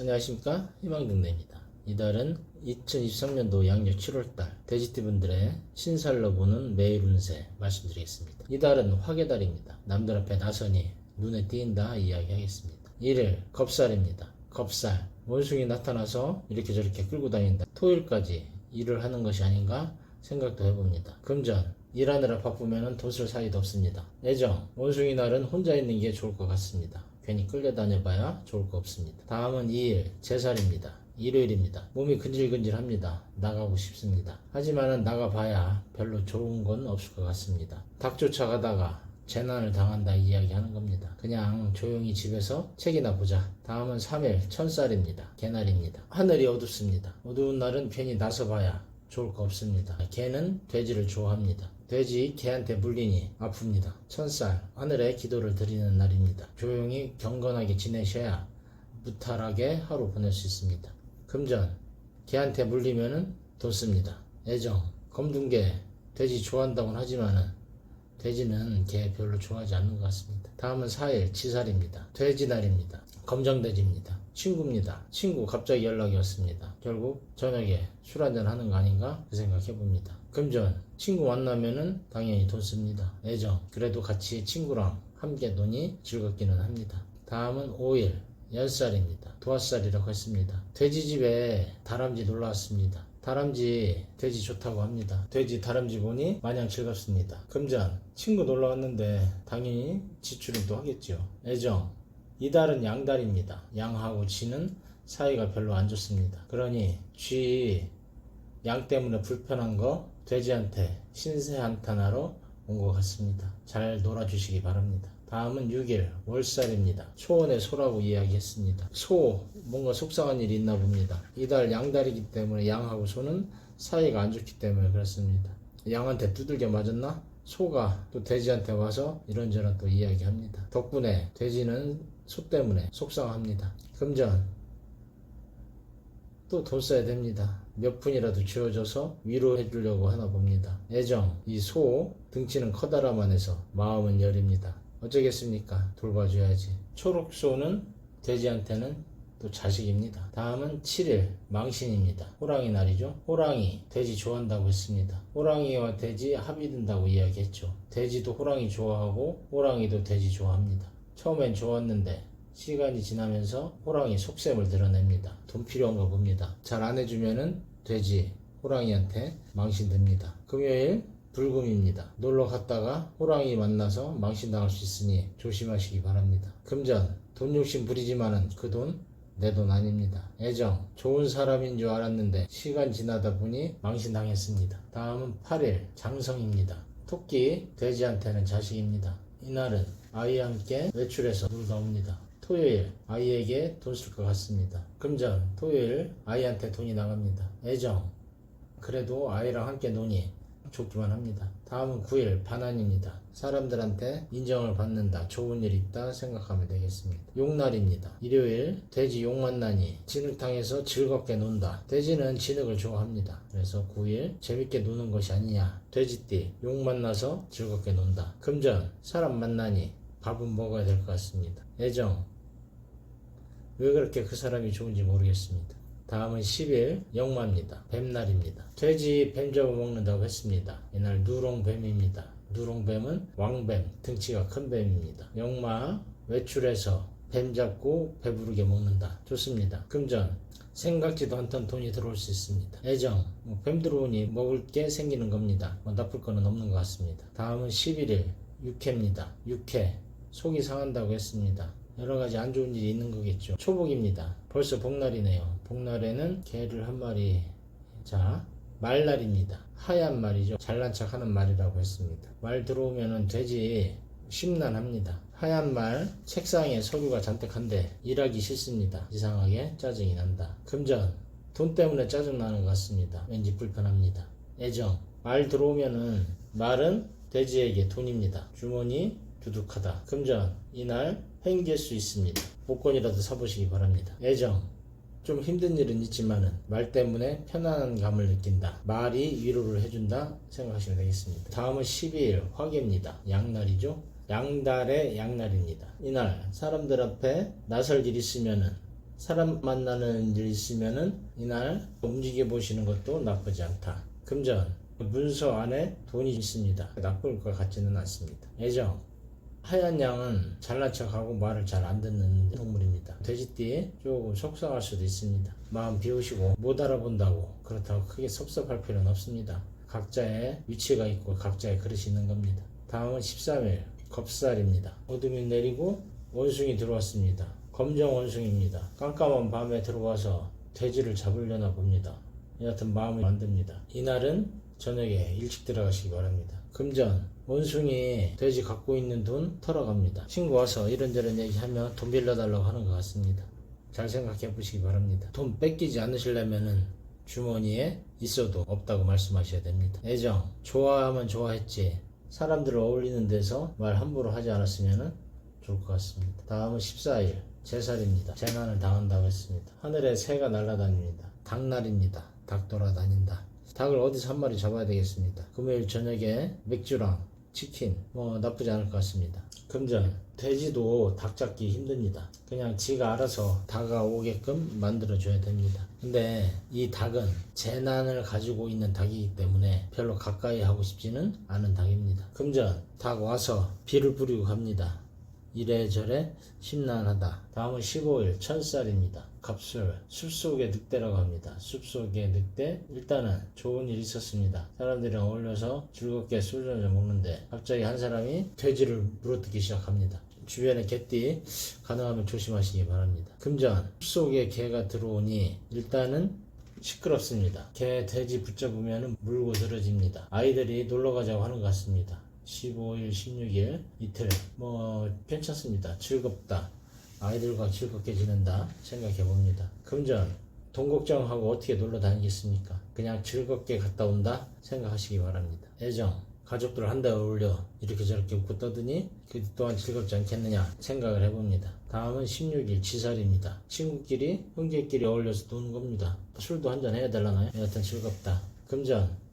안녕하십니까 희망동네입니다. 이달은 2023년도 양력 7월달 돼지띠분들의 신살로 보는 매일 운세 말씀드리겠습니다. 이달은 화개달입니다. 남들 앞에 나서니 눈에 띄인다 이야기하겠습니다. 1일 겁살입니다. 겁살 원숭이 나타나서 이렇게 저렇게 끌고 다닌다. 토요일까지 일을 하는 것이 아닌가 생각도 해봅니다. 금전 일하느라 바쁘면 돈쓸 사이도 없습니다. 애정 원숭이 날은 혼자 있는 게 좋을 것 같습니다. 괜히 끌려다녀봐야 좋을 거 없습니다. 다음은 2일 제살입니다. 일요일입니다. 몸이 근질근질합니다. 나가고 싶습니다. 하지만은 나가봐야 별로 좋은 건 없을 것 같습니다. 닭 쫓아가다가 재난을 당한다 이야기하는 겁니다. 그냥 조용히 집에서 책이나 보자. 다음은 3일 천살입니다. 개날입니다. 하늘이 어둡습니다. 어두운 날은 괜히 나서봐야 좋을 거 없습니다. 개는 돼지를 좋아합니다. 돼지 개한테 물리니 아픕니다. 천살 하늘에 기도를 드리는 날입니다. 조용히 경건하게 지내셔야 무탈하게 하루 보낼 수 있습니다. 금전 개한테 물리면은 돈 씁니다. 애정 검둥개 돼지 좋아한다고는 하지만은 돼지는 개 별로 좋아하지 않는 것 같습니다. 다음은 4일 지살입니다. 돼지 날입니다. 검정돼지입니다. 친구입니다. 친구 갑자기 연락이 왔습니다. 결국 저녁에 술 한잔 하는 거 아닌가 그 생각해 봅니다. 금전 친구 만나면은 당연히 돈 씁니다. 애정 그래도 같이 친구랑 함께 노니 즐겁기는 합니다. 다음은 5일 열살입니다. 도화살이라고 했습니다. 돼지집에 다람쥐 놀러 왔습니다. 다람쥐 돼지 좋다고 합니다. 돼지 다람쥐 보니 마냥 즐겁습니다. 금전 친구 놀러 왔는데 당연히 지출은 또 하겠죠. 애정 이달은 양달입니다. 양하고 쥐는 사이가 별로 안 좋습니다. 그러니 쥐 양 때문에 불편한 거 돼지한테 신세 한탄하러 온 것 같습니다. 잘 놀아주시기 바랍니다. 다음은 6일 월살입니다. 초원의 소라고 이야기했습니다. 소 뭔가 속상한 일이 있나 봅니다. 이달 양달이기 때문에 양하고 소는 사이가 안 좋기 때문에 그렇습니다. 양한테 두들겨 맞았나? 소가 또 돼지한테 와서 이런저런 또 이야기합니다. 덕분에 돼지는 소 때문에 속상합니다. 금전 또 돈 써야 됩니다. 몇 푼이라도 쥐어줘서 위로해 주려고 하나 봅니다. 애정, 이 소 등치는 커다라만 해서 마음은 여립니다. 어쩌겠습니까? 돌봐줘야지. 초록소는 돼지한테는 또 자식입니다. 다음은 7일 망신입니다. 호랑이 날이죠. 호랑이 돼지 좋아한다고 했습니다. 호랑이와 돼지 합이 든다고 이야기했죠. 돼지도 호랑이 좋아하고 호랑이도 돼지 좋아합니다. 처음엔 좋았는데 시간이 지나면서 호랑이 속셈을 드러냅니다. 돈 필요한가 봅니다. 잘 안 해주면은 돼지 호랑이한테 망신됩니다. 금요일 불금입니다. 놀러 갔다가 호랑이 만나서 망신당할 수 있으니 조심하시기 바랍니다. 금전 돈 욕심 부리지만은 그 돈 내돈 아닙니다. 애정 좋은 사람인 줄 알았는데 시간 지나다 보니 망신당했습니다. 다음은 8일 장성입니다. 토끼 돼지한테는 자식입니다. 이날은 아이와 함께 외출해서 놀다 옵니다. 토요일 아이에게 돈 쓸 것 같습니다. 금전 토요일 아이한테 돈이 나갑니다. 애정 그래도 아이랑 함께 노니 좋기만 합니다. 다음은 9일 반환입니다. 사람들한테 인정을 받는다. 좋은 일 있다 생각하면 되겠습니다. 용날입니다. 일요일 돼지 용 만나니 진흙탕에서 즐겁게 논다. 돼지는 진흙을 좋아합니다. 그래서 9일 재밌게 노는 것이 아니냐. 돼지띠 용 만나서 즐겁게 논다. 금전 사람 만나니 밥은 먹어야 될 것 같습니다. 애정 왜 그렇게 그 사람이 좋은지 모르겠습니다. 다음은 10일 영마입니다. 뱀날입니다. 돼지 뱀 잡아먹는다고 했습니다. 이날 누렁뱀입니다. 누렁뱀은 왕뱀, 등치가 큰 뱀입니다. 영마 외출해서 뱀 잡고 배부르게 먹는다. 좋습니다. 금전 생각지도 않던 돈이 들어올 수 있습니다. 애정 뭐 뱀 들어오니 먹을 게 생기는 겁니다. 뭐 나쁠 거는 없는 것 같습니다. 다음은 11일 육회입니다. 육회 속이 상한다고 했습니다. 여러 가지 안 좋은 일이 있는 거겠죠. 초복입니다. 벌써 복날이네요. 복날에는 개를 한 마리. 자, 말날입니다. 하얀 말이죠. 잘난 척 하는 말이라고 했습니다. 말 들어오면은 돼지 심란합니다. 하얀 말, 책상에 서류가 잔뜩한데 일하기 싫습니다. 이상하게 짜증이 난다. 금전, 돈 때문에 짜증 나는 것 같습니다. 왠지 불편합니다. 애정, 말 들어오면은 말은 돼지에게 돈입니다. 주머니 두둑하다. 금전, 이날 횡기할 수 있습니다. 복권이라도 사보시기 바랍니다. 애정, 좀 힘든 일은 있지만은 말 때문에 편안한 감을 느낀다. 말이 위로를 해준다 생각하시면 되겠습니다. 다음은 12일 화개입니다. 양날이죠. 양달의 양날입니다. 이날 사람들 앞에 나설 일 있으면은 사람 만나는 일 있으면은 이날 움직여 보시는 것도 나쁘지 않다. 금전 문서 안에 돈이 있습니다. 나쁠 것 같지는 않습니다. 애정 하얀 양은 잘난 척하고 말을 잘 안 듣는 동물입니다. 돼지띠에 조금 속상할 수도 있습니다. 마음 비우시고 못 알아본다고 그렇다고 크게 섭섭할 필요는 없습니다. 각자의 위치가 있고 각자의 그릇이 있는 겁니다. 다음은 13일 겁살입니다. 어둠이 내리고 원숭이 들어왔습니다. 검정 원숭이입니다. 깜깜한 밤에 들어와서 돼지를 잡으려나 봅니다. 여하튼 마음을 만듭니다. 이날은 저녁에 일찍 들어가시기 바랍니다. 금전 원숭이 돼지 갖고 있는 돈 털어갑니다. 친구 와서 이런저런 얘기하면 돈 빌려달라고 하는 것 같습니다. 잘 생각해 보시기 바랍니다. 돈 뺏기지 않으시려면은 주머니에 있어도 없다고 말씀하셔야 됩니다. 애정 좋아하면 좋아했지 사람들 어울리는 데서 말 함부로 하지 않았으면 좋을 것 같습니다. 다음은 14일 제살입니다. 재난을 당한다고 했습니다. 하늘에 새가 날아다닙니다. 닭날입니다. 닭 돌아다닌다. 닭을 어디서 한 마리 잡아야 되겠습니다. 금요일 저녁에 맥주랑 치킨 뭐 나쁘지 않을 것 같습니다. 금전 돼지도 닭 잡기 힘듭니다. 그냥 지가 알아서 다가오게끔 만들어 줘야 됩니다. 근데 이 닭은 재난을 가지고 있는 닭이기 때문에 별로 가까이 하고 싶지는 않은 닭입니다. 금전 닭 와서 비를 뿌리고 갑니다. 이래저래 심란하다. 다음은 15일 천살입니다. 갑술 숲속의 늑대라고 합니다. 숲속의 늑대 일단은 좋은 일이 있었습니다. 사람들이랑 어울려서 즐겁게 술을 한잔 먹는데 갑자기 한 사람이 돼지를 물어뜯기 시작합니다. 주변에 개띠 가능하면 조심하시기 바랍니다. 금전 숲속에 개가 들어오니 일단은 시끄럽습니다. 개, 돼지 붙잡으면 물고 늘어집니다. 아이들이 놀러 가자고 하는 것 같습니다. 15일, 16일 이틀 뭐 괜찮습니다. 즐겁다. 아이들과 즐겁게 지낸다 생각해 봅니다. 금전 돈 걱정하고 어떻게 놀러 다니겠습니까? 그냥 즐겁게 갔다 온다 생각하시기 바랍니다. 애정 가족들 한데 어울려 이렇게 저렇게 웃고 떠드니 그 또한 즐겁지 않겠느냐 생각을 해봅니다. 다음은 16일 지살입니다. 친구끼리 형제끼리 어울려서 노는 겁니다. 술도 한잔 해야 되려나요? 여하튼 즐겁다. 금전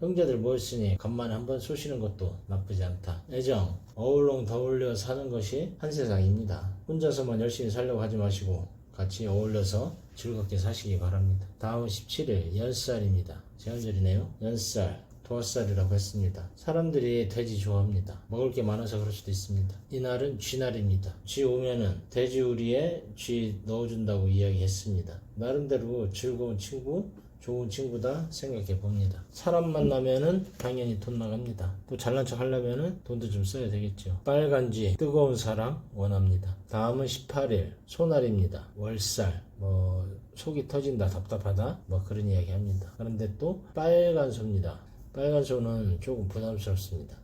형제들 모였으니 간만에 한번 쏘시는 것도 나쁘지 않다. 애정, 어울렁 더울려 사는 것이 한 세상입니다. 혼자서만 열심히 살려고 하지 마시고 같이 어울려서 즐겁게 사시기 바랍니다. 다음은 17일 연살입니다. 제한절이네요. 연살, 도화살이라고 했습니다. 사람들이 돼지 좋아합니다. 먹을 게 많아서 그럴 수도 있습니다. 이날은 쥐날입니다. 쥐 오면은 돼지 우리에 쥐 넣어준다고 이야기했습니다. 나름대로 즐거운 친구, 좋은 친구다 생각해 봅니다. 사람 만나면은 당연히 돈 나갑니다. 또 잘난 척 하려면은 돈도 좀 써야 되겠죠. 빨간쥐 뜨거운 사랑 원합니다. 다음은 18일 소날입니다. 월살 뭐 속이 터진다 답답하다 뭐 그런 이야기 합니다. 그런데 또 빨간 소입니다. 빨간 소는 조금 부담스럽습니다.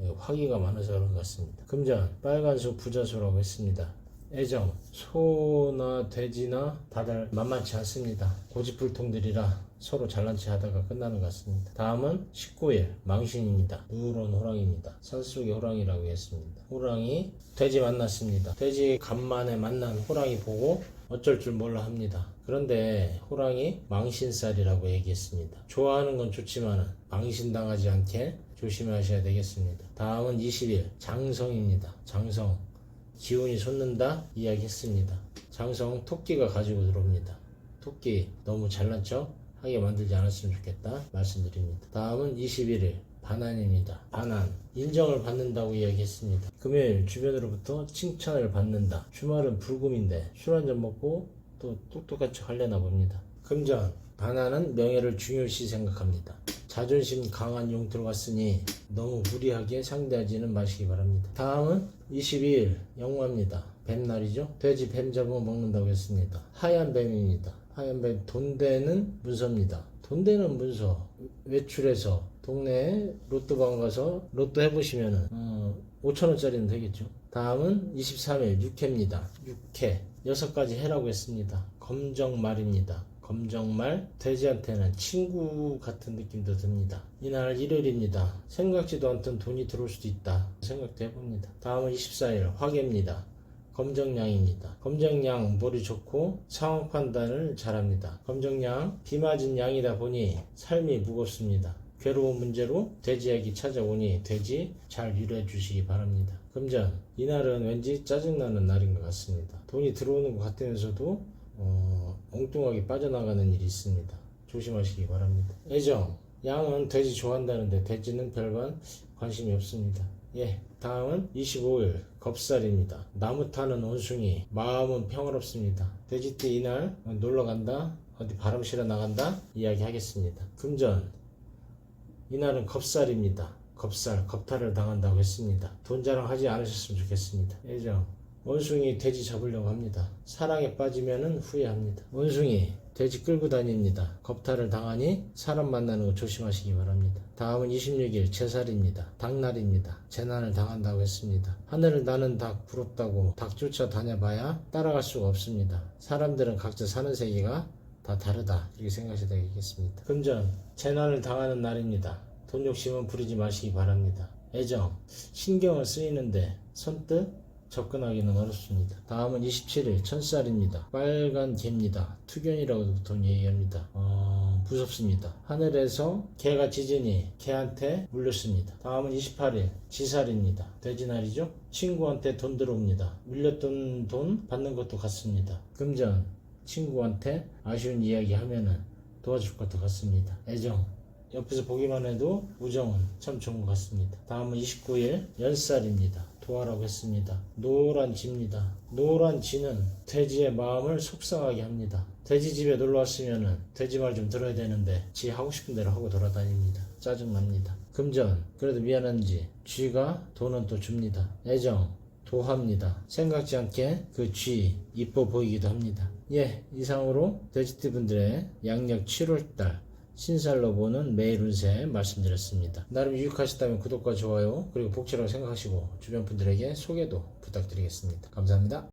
예, 화기가 많아서 그런 것 같습니다. 금전 빨간 소 부자소라고 했습니다. 애정 소나 돼지나 다들 만만치 않습니다. 고집불통들이라 서로 잘난 체 하다가 끝나는 것 같습니다. 다음은 19일 망신입니다. 누런 호랑이입니다. 산속의 호랑이라고 했습니다. 호랑이 돼지 만났습니다. 돼지 간만에 만난 호랑이 보고 어쩔 줄 몰라 합니다. 그런데 호랑이 망신살이라고 얘기했습니다. 좋아하는 건 좋지만 망신당하지 않게 조심하셔야 되겠습니다. 다음은 20일 장성입니다. 장성 기운이 솟는다 이야기했습니다. 장성 토끼가 가지고 들어옵니다. 토끼 너무 잘난 척 하게 만들지 않았으면 좋겠다 말씀드립니다. 다음은 21일 반환입니다. 반환 인정을 받는다고 이야기했습니다. 금요일 주변으로부터 칭찬을 받는다. 주말은 불금인데 술 한 잔 먹고 또 똑똑한 척 하려나 봅니다. 금전 반환은 명예를 중요시 생각합니다. 자존심 강한 용 들어갔으니 너무 무리하게 상대하지는 마시기 바랍니다. 다음은 22일 영화입니다. 뱀 날이죠. 돼지 뱀 잡으면 먹는다고 했습니다. 하얀 뱀입니다. 하얀 뱀 돈대는 문서입니다. 돈대는 문서 외출해서 동네에 로또방 가서 로또 해보시면은 어, 5천 원짜리는 되겠죠. 다음은 23일 육회입니다. 육회 여섯 가지 해라고 했습니다. 검정 말입니다. 검정말 돼지한테는 친구 같은 느낌도 듭니다. 이날 일요일입니다. 생각지도 않던 돈이 들어올 수도 있다 생각도 해봅니다. 다음은 24일 화개입니다. 검정양입니다. 검정양 머리 좋고 상황 판단을 잘합니다. 검정양 비 맞은 양이다 보니 삶이 무겁습니다. 괴로운 문제로 돼지에게 찾아오니 돼지 잘 위로해 주시기 바랍니다. 금전 이날은 왠지 짜증나는 날인 것 같습니다. 돈이 들어오는 것 같으면서도 어, 엉뚱하게 빠져나가는 일이 있습니다. 조심하시기 바랍니다. 애정 양은 돼지 좋아한다는데 돼지는 별반 관심이 없습니다. 예, 다음은 25일 겁살입니다. 나무 타는 원숭이 마음은 평화롭습니다. 돼지띠 이날 놀러 간다 어디 바람 실어 나간다 이야기 하겠습니다. 금전 이날은 겁살입니다. 겁살, 겁탈을 당한다고 했습니다. 돈 자랑하지 않으셨으면 좋겠습니다. 애정 원숭이 돼지 잡으려고 합니다. 사랑에 빠지면 후회합니다. 원숭이 돼지 끌고 다닙니다. 겁탈을 당하니 사람 만나는 거 조심하시기 바랍니다. 다음은 26일 제살입니다. 닭날입니다. 재난을 당한다고 했습니다. 하늘을 나는 닭 부럽다고 닭 쫓아 다녀봐야 따라갈 수가 없습니다. 사람들은 각자 사는 세계가 다 다르다 이렇게 생각하셔야 되겠습니다. 금전 재난을 당하는 날입니다. 돈 욕심은 부리지 마시기 바랍니다. 애정 신경을 쓰이는데 선뜻 접근하기는 어렵습니다. 다음은 27일 천살입니다. 빨간 개입니다. 투견이라고도 보통 얘기합니다. 어, 무섭습니다. 하늘에서 개가 짖으니 개한테 물렸습니다. 다음은 28일 지살입니다. 돼지날이죠. 친구한테 돈 들어옵니다. 밀렸던 돈 받는 것도 같습니다. 금전 친구한테 아쉬운 이야기 하면은 도와줄 것도 같습니다. 애정 옆에서 보기만 해도 우정은 참 좋은 것 같습니다. 다음은 29일 연살입니다. 도하라고 했습니다. 노란 쥐입니다. 노란 쥐는 돼지의 마음을 속상하게 합니다. 돼지 집에 놀러 왔으면은 돼지 말 좀 들어야 되는데 지 하고 싶은 대로 하고 돌아다닙니다. 짜증납니다. 금전 그래도 미안한지 쥐가 돈은 또 줍니다. 애정 도합니다. 생각지 않게 그 쥐 이뻐 보이기도 합니다. 예, 이상으로 돼지띠 분들의 양력 7월달 신살로 보는 매일 운세 말씀드렸습니다. 나름 유익하셨다면 구독과 좋아요 그리고 복지라고 생각하시고 주변 분들에게 소개도 부탁드리겠습니다. 감사합니다.